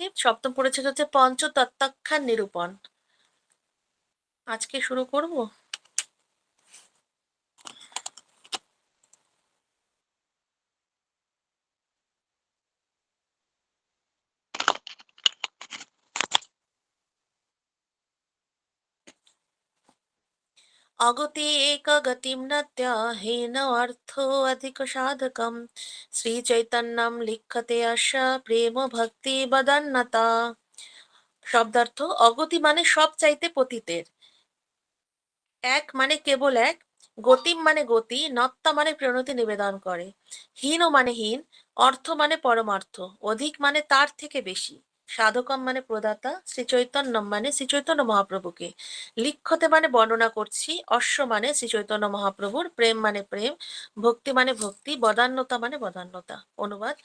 শিক্ষার্থী সপ্তম পরিচ্ছেদ হচ্ছে পঞ্চতত্ত্বাখ্যান নিরূপণ। আজকে শুরু করব? অগতি একগতিম নত্যহীন অর্থ অধিক সাধকম শ্রী চৈতন্যম লিখতে আশা প্রেম ভক্তি বদান্নতা শব্দার্থ অগতি মানে সব চাইতে পতিতের। এক মানে কেবল এক, গতিম মানে গতি, নত্তা মানে প্রণতি নিবেদন করে। হীন মানে হীন, অর্থ মানে পরমার্থ, অধিক মানে তার থেকে বেশি। সাধকম মানে প্রদাতা, শ্রী চৈতন্যম মানে শ্রী চৈতন্য মহাপ্রভুকে। লিখতে মানে বর্ণনা করছি, অশ্ব মানে শ্রী চৈতন্য মহাপ্রভুর, প্রেম মানে প্রেম, ভক্তি মানে ভক্তি, বদান্যতা মানে বদান্যতা। অনুবাদ,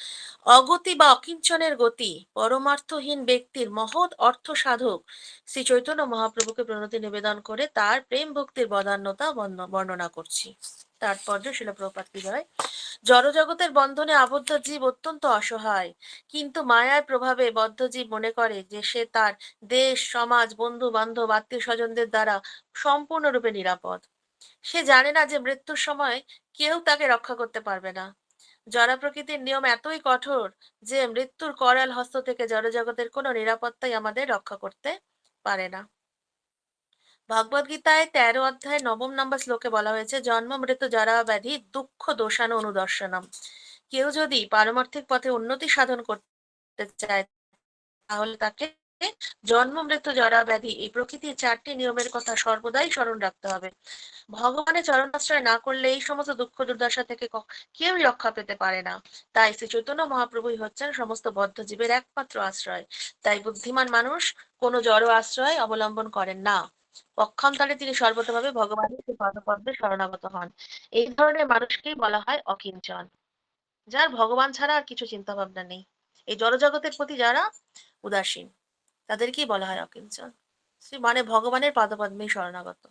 অগতি বা অকিঞ্চনের গতি, পরমার্থহীন ব্যক্তির মহৎ অর্থ সাধক, শ্রী চৈতন্য মহাপ্রভুকে প্রণতি নিবেদন করে তার প্রেম ভক্তির বদান্যতা বর্ণনা করছি। তাৎপর্য শিলপ্রপাত হয় জড়জগতের বন্ধনে আবদ্ধ জীব অত্যন্ত অসহায়। কিন্তু মায়ার প্রভাবে বদ্ধ জীব মনে করে যে সে তার দেশ, সমাজ বন্ধু বান্ধব আত্মীয় স্বজনদের দ্বারা সম্পূর্ণরূপে নিরাপদ। সে জানে না যে মৃত্যুর সময় কেউ তাকে রক্ষা করতে পারবে না। জরা প্রকৃতির নিয়ম এতই কঠোর যে মৃত্যুর করাল হস্ত থেকে জড়জগতের কোনো নিরাপত্তাই আমাদের রক্ষা করতে পারে না। ভগবদ গীতায় তেরো অধ্যায় নবম নম্বর শ্লোকে বলা হয়েছে, জন্ম, মৃত্যু, জরা, ব্যাধি, দুঃখ, দোষানো, অনুদর্শনম। কেউ যদি পারমার্থিক পথে উন্নতি সাধন করতে চায়, তাহলে তাকে জন্ম, মৃত্যু, জরা, ব্যাধি, এই প্রকৃতির চারটি নিয়মের কথা সর্বদাই স্মরণ রাখতে হবে। ভগবানের চরণাশ্রয় না করলে এই সমস্ত দুঃখ, দুর্দশা থেকে কেউই রক্ষা পেতে পারে না। তাই শ্রী চৈতন্য মহাপ্রভুই হচ্ছেন সমস্ত বদ্ধ জীবের একমাত্র আশ্রয়। তাই বুদ্ধিমান মানুষ কোনো জড় আশ্রয় অবলম্বন করেন না। পক্ষান্তরে তিনি সর্বতভাবে ভগবানের পদপদ্মে শরণাগত হন। এই ধরনের মানুষকেই বলা হয় অকিঞ্চন, যার ভগবান ছাড়া আর কিছু চিন্তা ভাবনা নেই। এই জড়জগতের প্রতি যারা উদাসীন, তাদেরকেই বলা হয় অকিঞ্চন। মানে ভগবানের পাদপদ্মেই শরণাগত।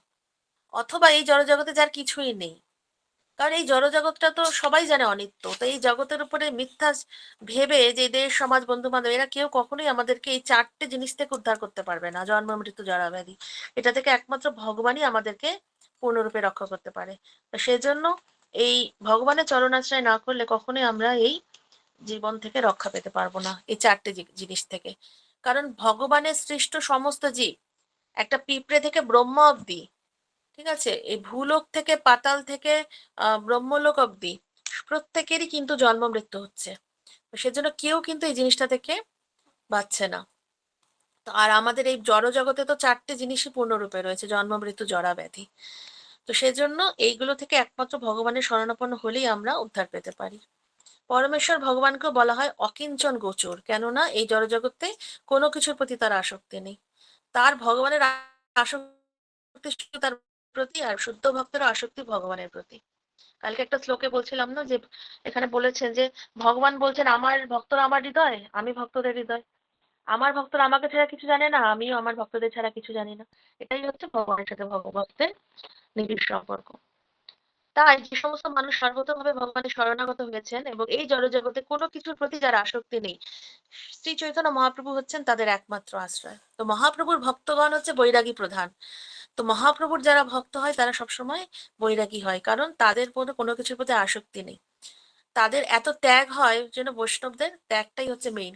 অথবা এই জড়জগতে যার কিছুই নেই কারণ এই জড়জগৎটা তো সবাই জানে অনিত্য। তো এই জগতের উপরে মিথ্যা ভেবে যে দেশ, সমাজ বন্ধু বান্ধব এরা কেউ কখনোই আমাদেরকে এই চারটে জিনিস থেকে উদ্ধার করতে পারবে না, জন্ম, মৃত্যু জরাব্যাধি এটা থেকে একমাত্র ভগবানই আমাদেরকে পূর্ণরূপে রক্ষা করতে পারে। তো সেজন্য এই ভগবানের চরণাশ্রয় না করলে কখনোই আমরা এই জীবন থেকে রক্ষা পেতে পারব না, এই চারটে জিনিস থেকে। কারণ ভগবানের সৃষ্ট সমস্ত জীব একটা পিঁপড়ে থেকে ব্রহ্ম অব্দি ঠিক আছে? এই ভূলোক থেকে, পাতাল থেকে ব্রহ্মলোক অব্দি প্রত্যেকেরই কিন্তু জন্ম মৃত্যু হচ্ছে। সেজন্য কেউ কিন্তু এই জিনিসটা থেকে বাঁচছে না। আর আমাদের এই জড় জগতে তো চারটে জিনিসই পূর্ণরূপে রয়েছে, জন্ম, মৃত্যু, জরা, ব্যাধি। তো সেজন্য এইগুলো থেকে একমাত্র ভগবানের শরণাপন্ন হলেই আমরা উদ্ধার পেতে পারি। পরমেশ্বর ভগবানকেও বলা হয় অকিঞ্চন গোচর, কেননা এই জড়জগতে কোনো কিছুর প্রতি তার আসক্তি নেই। তার ভগবানের আসক্তি তার প্রতি আর শুদ্ধ ভক্তেরও আসক্তি ভগবানের প্রতি। কালকে একটা শ্লোকে বলছিলাম না যে, এখানে বলেছেন যে, ভগবান বলছেন, আমার ভক্তরা আমার হৃদয়, আমি ভক্তদের হৃদয়। আমার ভক্তরা আমাকে ছাড়া কিছু জানে না, আমিও আমার ভক্তদের ছাড়া কিছু জানি না। এটাই হচ্ছে ভগবানের সাথে ভগবতের নিবিড় সম্পর্ক। তাই যে সমস্ত মানুষ সর্বতভাবে ভগবানের শরণাগত হয়েছেন এবং এই জড়জগতে কোনো কিছুর প্রতি যার আসক্তি নেই, শ্রী চৈতন্য মহাপ্রভু হচ্ছেন তাদের একমাত্র আশ্রয়। তো মহাপ্রভুর ভক্তগণ হচ্ছে বৈরাগী প্রধান। তো মহাপ্রভুর যারা ভক্ত হয়, তারা সবসময় বৈরাগী হয়। কারণ তাদের কোনো কোনো কিছুর প্রতি আসক্তি নেই। তাদের এত ত্যাগ হয় যেন বৈষ্ণবদের ত্যাগটাই হচ্ছে মেইন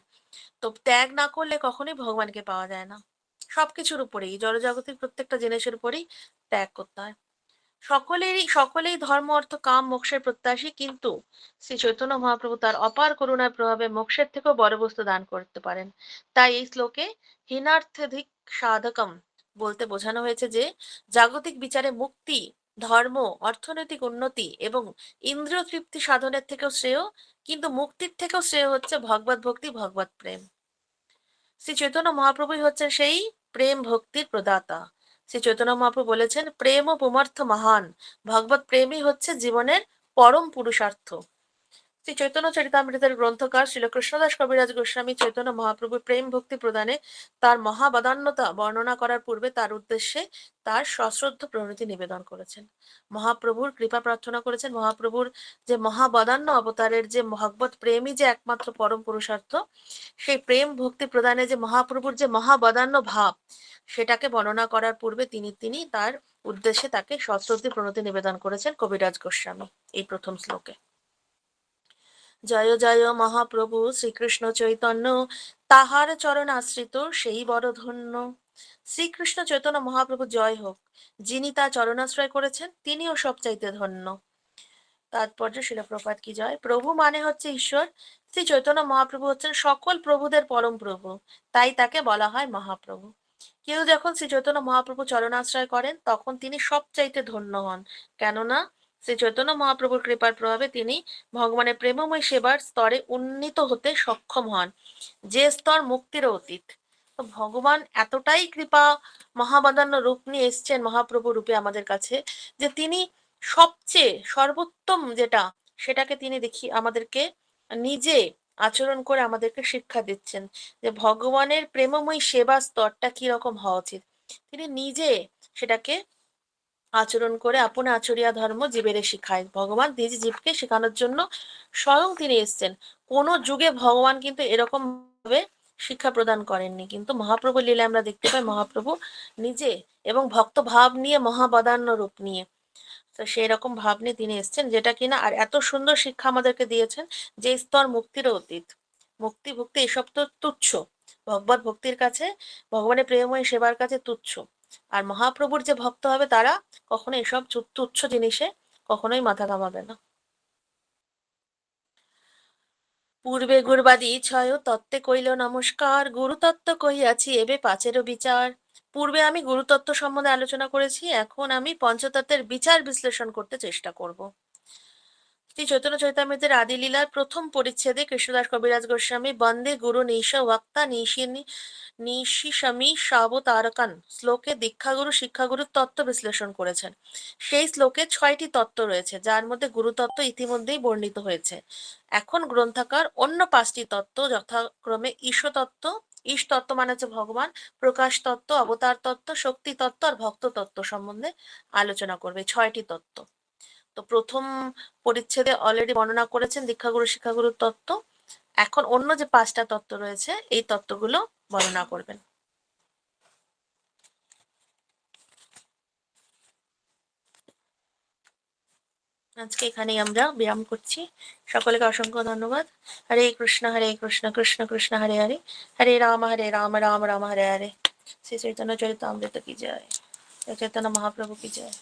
তো ত্যাগ না করলে কখনোই ভগবানকে পাওয়া যায় না। সবকিছুর উপরেই জড়জগতের প্রত্যেকটা জিনিসের উপরেই ত্যাগ করতে হয়। সকলেরই, সকলেই ধর্ম, অর্থ, কাম, মোক্ষের প্রত্যাশী, কিন্তু শ্রী চৈতন্য মহাপ্রভু তার অপার করুণার প্রভাবে মোক্ষের থেকেও বড় বস্তু দান করতে পারেন। তাই এই শ্লোকে হীনার্থধিক সাধকম বলতে বোঝানো হয়েছে যে, জাগতিক বিচারে মুক্তি, ধর্ম, অর্থনৈতিক উন্নতি এবং ইন্দ্রিয় তৃপ্তি সাধনের থেকেও শ্রেয়, কিন্তু মুক্তির থেকেও শ্রেয় হচ্ছে ভগবত ভক্তি, ভগবত প্রেম। শ্রী চৈতন্য মহাপ্রভুই হচ্ছেন সেই প্রেম ভক্তির প্রদাতা। শ্রী চৈতন্য মহাপ্রভু বলেছেন, প্রেম ও পুমার্থ মহান। ভগবত প্রেমই হচ্ছে জীবনের পরম পুরুষার্থ। শ্রী চৈতন্য চরিতামৃতের গ্রন্থকার শ্রীল কৃষ্ণদাস কবিরাজ গোস্বামী চৈতন্য মহাপ্রভুর প্রেম ভক্তি প্রদানে তার মহাবাদান্যতা বর্ণনা করার পূর্বে তার উদ্দেশ্যে তার সশ্রদ্ধ প্রণতি নিবেদন করেছেন। মহাপ্রভুর কৃপা প্রার্থনা করেছেন। মহাপ্রভুর যে মহাবদান্য অবতারের যে ভগবত প্রেমই যে একমাত্র পরম পুরুষার্থ, সেই প্রেম ভক্তি প্রদানে যে মহাপ্রভুর যে মহাবদান্য ভাব, সেটাকে বর্ণনা করার পূর্বে তিনি তিনি তার উদ্দেশ্যে তাকে সশ্রদ্ধি প্রণতি নিবেদন করেছেন কবিরাজ গোস্বামী এই প্রথম শ্লোকে। জয় জয় মহাপ্রভু শ্রীকৃষ্ণ চৈতন্য। তাহার চরণ আশ্রিত সেই বড় ধন্য। শ্রীকৃষ্ণ চৈতন্য মহাপ্রভু জয় হোক। যিনি তা চরণাশ্রয় করেছেন, তিনিও সব চাইতে ধন্য তাৎপর্য শিলপ্রপাত কি জয়? প্রভু মানে হচ্ছে ঈশ্বর। শ্রী চৈতন্য মহাপ্রভু হচ্ছেন সকল প্রভুদের পরম প্রভু। তাই তাকে বলা হয় মহাপ্রভু। কেউ যখন শ্রী চৈতন্য মহাপ্রভু চরণাশ্রয় করেন, তখন তিনি সব চাইতে ধন্য হন। কেননা শ্রী চৈতন্য মহাপ্রভুর কৃপার প্রভাবে তিনি ভগবানের প্রেমময় সেবার স্তরে উন্নীত হতে সক্ষম হন, যে স্তর মুক্তির অতীত। ভগবান এতটাই কৃপা মহাবাদান্য রূপ নিয়ে এসছেন মহাপ্রভু রূপে আমাদের কাছে, যে তিনি সবচেয়ে সর্বোত্তম যেটা, সেটাকে তিনি দেখি আমাদেরকে নিজে আচরণ করে আমাদেরকে শিক্ষা দিচ্ছেন, যে ভগবানের প্রেমময় সেবা স্তরটা কি রকম হওয়া উচিত। তিনি নিজে সেটাকে আচরণ করে আপন আচরিয়া ধর্ম জীবেরে শিখায়। ভগবান নিজ জীবকে শেখানোর জন্য স্বয়ং তিনি এসছেন। কোনো যুগে ভগবান কিন্তু এরকম ভাবে শিক্ষা প্রদান করেননি। কিন্তু মহাপ্রভু লীলা আমরা দেখতে পাই মহাপ্রভু নিজে এবং ভক্ত ভাব নিয়ে মহাবদান্য রূপ নিয়ে। তো সেই রকম ভাব নিয়ে তিনি এসছেন যেটা কিনা আর এত সুন্দর শিক্ষা আমাদেরকে দিয়েছেন যে স্তর মুক্তির অতীত। মুক্তি, ভক্তি এসব তো তুচ্ছ। ভগবত ভক্তির কাছে, ভগবানের প্রেমময় সেবার কাছে তুচ্ছ। আর মহাপ্রভুর যে ভক্ত হবে তারা কখনো এসব তুচ্ছ জিনিসে কখনোই মাথা ঘামাবে না। পূর্বে গুরবাদী ছয় তত্ত্বে কইল নমস্কার, গুরুতত্ত্ব কহিয়াছি, এবে পাঁচেরও বিচার। পূর্বে আমি গুরুতত্ত্ব সম্বন্ধে আলোচনা করেছি, এখন আমি পঞ্চতত্ত্বের বিচার বিশ্লেষণ করতে চেষ্টা করব। শ্রী চৈতন্য চৈতামৃতের আদি লীলার প্রথম পরিচ্ছেদে কৃষ্ণদাস কবিরাজ গোস্বামী, বন্দে গুরু নিশ ওয়াক্তা নিশিনী নিশিসমী সাবতারকান শ্লোকে দীক্ষাগুরু, শিক্ষাগুরুর তত্ত্ব বিশ্লেষণ করেছেন। সেই শ্লোকে ছয়টি তত্ত্ব রয়েছে, যার মধ্যে গুরুতত্ত্ব ইতিমধ্যেই বর্ণিত হয়েছে। এখন গ্রন্থাকার অন্য পাঁচটি তত্ত্ব, যথাক্রমে ঈশ্বর তত্ত্ব ঈশ তত্ত্ব মানে হচ্ছে ভগবান প্রকাশ তত্ত্ব অবতার তত্ত্ব শক্তি তত্ত্ব আর ভক্ত তত্ত্ব সম্বন্ধে আলোচনা করবে ছয়টি তত্ত্ব। তো প্রথম পরিচ্ছেদে অলরেডি বর্ণনা করেছেন দীক্ষাগুরু, শিক্ষাগুরুর তত্ত্ব। এখন অন্য যে পাঁচটা তত্ত্ব রয়েছে, এই তত্ত্বগুলো বর্ণনা করবেন। আজকে এখানেই আমরা বিরাম করছি। সকলকে অসংখ্য ধন্যবাদ। হরে কৃষ্ণ হরে কৃষ্ণ কৃষ্ণ কৃষ্ণ, হরে হরে। হরে রাম হরে রাম রাম রাম, হরে হরে। শ্রী চৈতন্য চরিতামৃত কি জয়? চৈতন্য মহাপ্রভু কি জয়?